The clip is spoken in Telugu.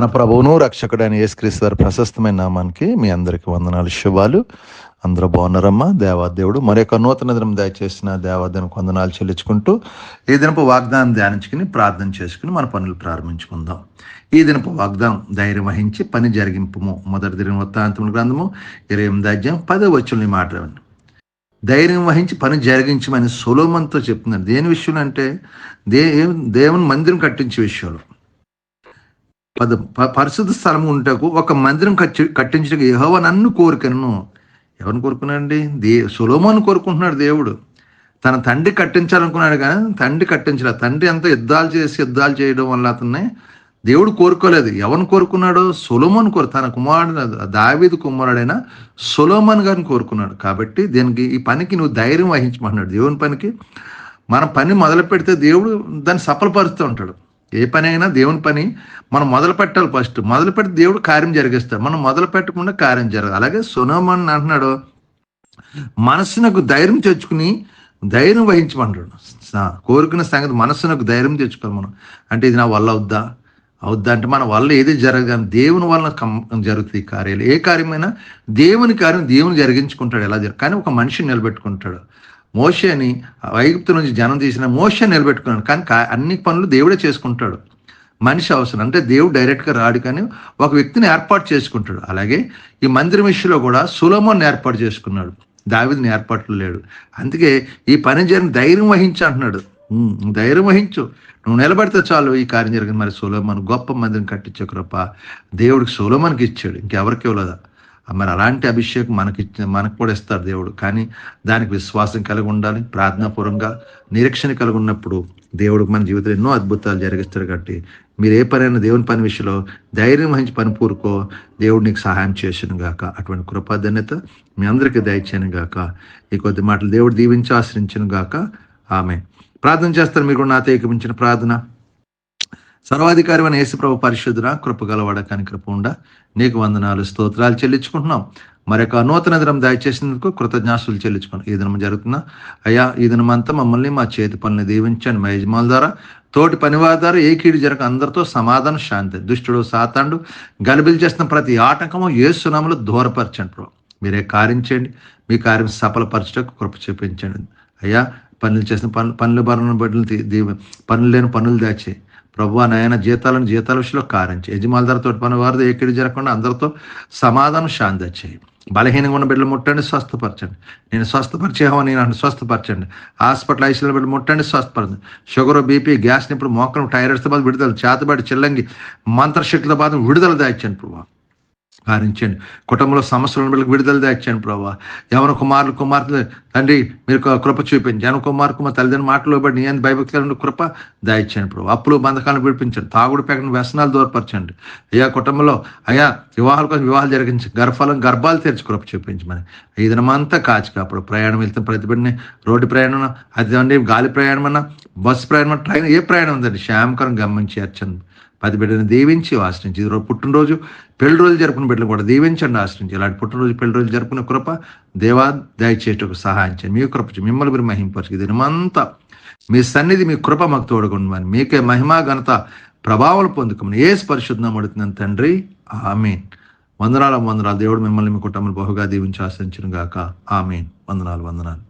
మన ప్రభువును రక్షకుడైన యేసుక్రీస్తు వారి ప్రశస్తమైన నామానికి మీ అందరికి వందనాలు శుభాలు. అందరూ బాగున్నారమ్మా? దేవాదేవుడు. మరొక నూతన దినం దయచేసిన దేవాదేవునికి వందనాలు చెల్లించుకుంటూ ఈ దినపు వాగ్దానం ధ్యానించుకుని ప్రార్థన చేసుకుని మన పనులు ప్రారంభించుకుందాం. ఈ దినపు వాగ్దానం ధైర్యం వహించి పని జరిగింపు మొదటి దిన వృత్తాంతముల గ్రంథము ఇరవై ఎనిమిది అధ్యాయం పదో వచ్చుల్ని మాట్లాడండి ధైర్యం వహించి పని జరిగించమని సొలోమన్తో చెప్తున్నాడు దేని విషయంలో అంటే? దే దేవుని మందిరం కట్టించే విషయంలో. పద ప- పరిశుద్ధ స్థలం ఉంటకు ఒక మందిరం కట్టి కట్టించడానికి యహోవ నన్ను కోరికను. ఎవరిని కోరుకున్నాడండి? దే సులోమోను కోరుకుంటున్నాడు దేవుడు. తన తండ్రి కట్టించాలనుకున్నాడు కానీ తండ్రి కట్టించలేదు తండ్రి అంతా యుద్ధాలు చేసి యుద్ధాలు చేయడం వల్ల అతన్ని దేవుడు కోరుకోలేదు. ఎవరిని కోరుకున్నాడు? సొలోమోన్ కోరు తన కుమారుడు దావీదు కుమారుడైన సులోమన్ గారిని కోరుకున్నాడు. కాబట్టి దీనికి ఈ పనికి నువ్వు ధైర్యం వహించమంటున్నాడు. దేవుని పనికి మన పని మొదలు పెడితే దేవుడు దాన్ని సఫలపరుస్తూ ఉంటాడు. ఏ పని అయినా దేవుని పని మనం మొదలు పెట్టాలి ఫస్ట్ మొదలు పెట్టి దేవుడు కార్యం జరిగిస్తాడు. మనం మొదలు పెట్టకుండా కార్యం జరగదు. అలాగే సునోమన్ అంటున్నాడు మనసునకు ధైర్యం తెచ్చుకుని ధైర్యం వహించమంటాడు. కోరుకున్న సంగతి మనసునకు ధైర్యం తెచ్చుకోవాలి మనం. అంటే ఇది నా వల్ల అవుద్దా? అవుద్దా అంటే మన వల్ల ఏది జరగదు. దేవుని వల్ల జరుగుతాయి జరుగుతుంది ఈ కార్యాలు. ఏ కార్యమైనా దేవుని కార్యం దేవుని జరిగించుకుంటాడు. ఎలా జరుగు కానీ ఒక మనిషిని నిలబెట్టుకుంటాడు. మోషని వైగుప్తు నుంచి జనం తీసిన మోషే నిలబెట్టుకున్నాడు. కానీ అన్ని పనులు దేవుడే చేసుకుంటాడు. మనిషి అవసరం. అంటే దేవుడు డైరెక్ట్గా రాడు కానీ ఒక వ్యక్తిని ఏర్పాటు చేసుకుంటాడు. అలాగే ఈ మందిరం విషయంలో కూడా సులభం ఏర్పాటు చేసుకున్నాడు. దావిదిని ఏర్పాట్లు లేడు. అందుకే ఈ పని జరిగిన ధైర్యం వహించు అంటున్నాడు. ధైర్యం వహించు. నువ్వు నిలబడితే చాలు. ఈ కార్యం జరిగింది. మరి సోలోమన్ గొప్ప మందిరం కట్టించే కృప దేవుడికి సోలోమన్కి ఇచ్చాడు. ఇంకెవరికి ఇవ్వలేదా. మరి అలాంటి అభిషేకం మనకి మనకు కూడా ఇస్తారు దేవుడు. కానీ దానికి విశ్వాసం కలిగి ఉండాలి ప్రార్థనాపూర్వంగా నిరీక్షణ కలిగి ఉన్నప్పుడు దేవుడు మన జీవితంలో ఎన్నో అద్భుతాలు జరిగిస్తాడు కాబట్టి మీరు ఏ పనైనా దేవుని పని విషయంలో ధైర్యం వహించి పని పూరుకో దేవుడు నీకు సహాయం చేసిన గాక. అటువంటి కృపాధన్యత మీ అందరికీ దయచేయను గాక. ఈ కొద్ది మాటలు దేవుడు దీవించి ఆశ్రయించను గాక. ఆమె ప్రార్థన చేస్తారు మీరు కూడా నాతో ఏకమించిన ప్రార్థన. సర్వాధికారి అయిన యేసుప్రభు పరిశుద్ధున కృపగలవాడ కనికృపండ నీకు వందనాలు స్తోత్రాలు చెల్లించుకుంటున్నాం. మరొక నూతన దినం దయచేసినందుకు కృతజ్ఞాసులు చెల్లించుకున్నాం ఈ దినం జరుగుతున్నా అయ్యా ఈ దినమంతా మమ్మల్ని మా చేతి పనులు దీవించండి. మా యజమానుల ద్వారా తోటి పనివారి ద్వారా ఏ కీడు జరగ అందరితో సమాధానం శాంతి దుష్టుడు సాతాండు గలిబిలు చేస్తున్న ప్రతి ఆటంకము ఏ సునాములు దూరపరచండి ప్రభు. మీరే కార్యం చేయండి. మీ కార్యం సఫలపరచటకు కృప చూపించండి. అయ్యా పనులు చేసిన పనులు పనులు భరణ బిడ్డలు దీవి పనులు లేని పనులు దాచే ప్రభు నాయన జీతాలను జీతాల విషయంలో కారించి చేయి ధరతో పని వారితో ఏకిడి జరగకుండా అందరితో సమాధానం శాంతి వచ్చాయి బలహీనంగా ఉన్న బిడ్డలు ముట్టండి స్వస్థపరచండి. నేను స్వస్థపరిచేహో నేను నన్ను స్వస్థపరచండి. హాస్పిటల్ ఐసీలో బిడ్డలు ముట్టండి స్వస్థపరచండి. షుగర్ బీపీ గ్యాస్ ఇప్పుడు మోకరం టైరాయిడ్స్తో బాధ విడుదల చేతబడి చిల్లంగి మంత్రశక్తితో బాధ విడుదల దాయించండి ప్రభు కారించండి కుటుంబంలో సమస్యలు ఉన్న విడుదల దాచండి ప్రభావ యవన కుమారులు కుమార్తెలు తండ్రి మీరు కృప చూపించండి. జన కుమార్ కుమార్ తల్లిదండ్రుల మాటలో బట్టి నేను భయభక్తులను కృప దాయించండి ప్రభు. అప్పులు బంధకాలను విడిపించండి. తాగుడు పెగని వ్యసనాలు దూరపరచండి. అయ్యా కుటుంబంలో అయ్యా వివాహాల కోసం వివాహాలు జరిగించి గర్భఫలం గర్భాలు తెరిచి కృప చూపించమని. ఈ దినమంతా కాచి కాప్పుడు ప్రయాణం వెళ్తే ప్రతిబడిని రోడ్డు ప్రయాణం అది గాలి ప్రయాణమన్నా బస్సు ప్రయాణం ట్రైన్ ఏ ప్రయాణం ఉందండి? శ్యామకరం గమనించి అర్చండి పది బిడ్డను దీవించి ఆశ్రయించి. ఇది పుట్టినరోజు పెళ్ళి రోజులు జరుపుకున్న బిడ్డలు కూడా దీవించండి ఆశ్రయించి. ఇలాంటి పుట్టినరోజు పెళ్ళి రోజులు జరుపుకునే కృప దేవా దయచేటకు సహాయం చేయండి. మీ కృప మిమ్మల్ని మీరు మహింపరచు దినమంతా మీ సన్నిధి మీ కృప మాకు తోడుకుండమని మీకే మహిమా ఘనత ప్రభావాలు పొందుకోమని ఏ పరిశుద్ధం అడుగుతున్నాను తండ్రి. ఆమెన్. వందనాల వందనాలు. దేవుడు మిమ్మల్ని మీ కుటుంబం బహుగా దీవించి ఆశ్రయించిన గాక. ఆమెన్. వందనాలు వందనాలు.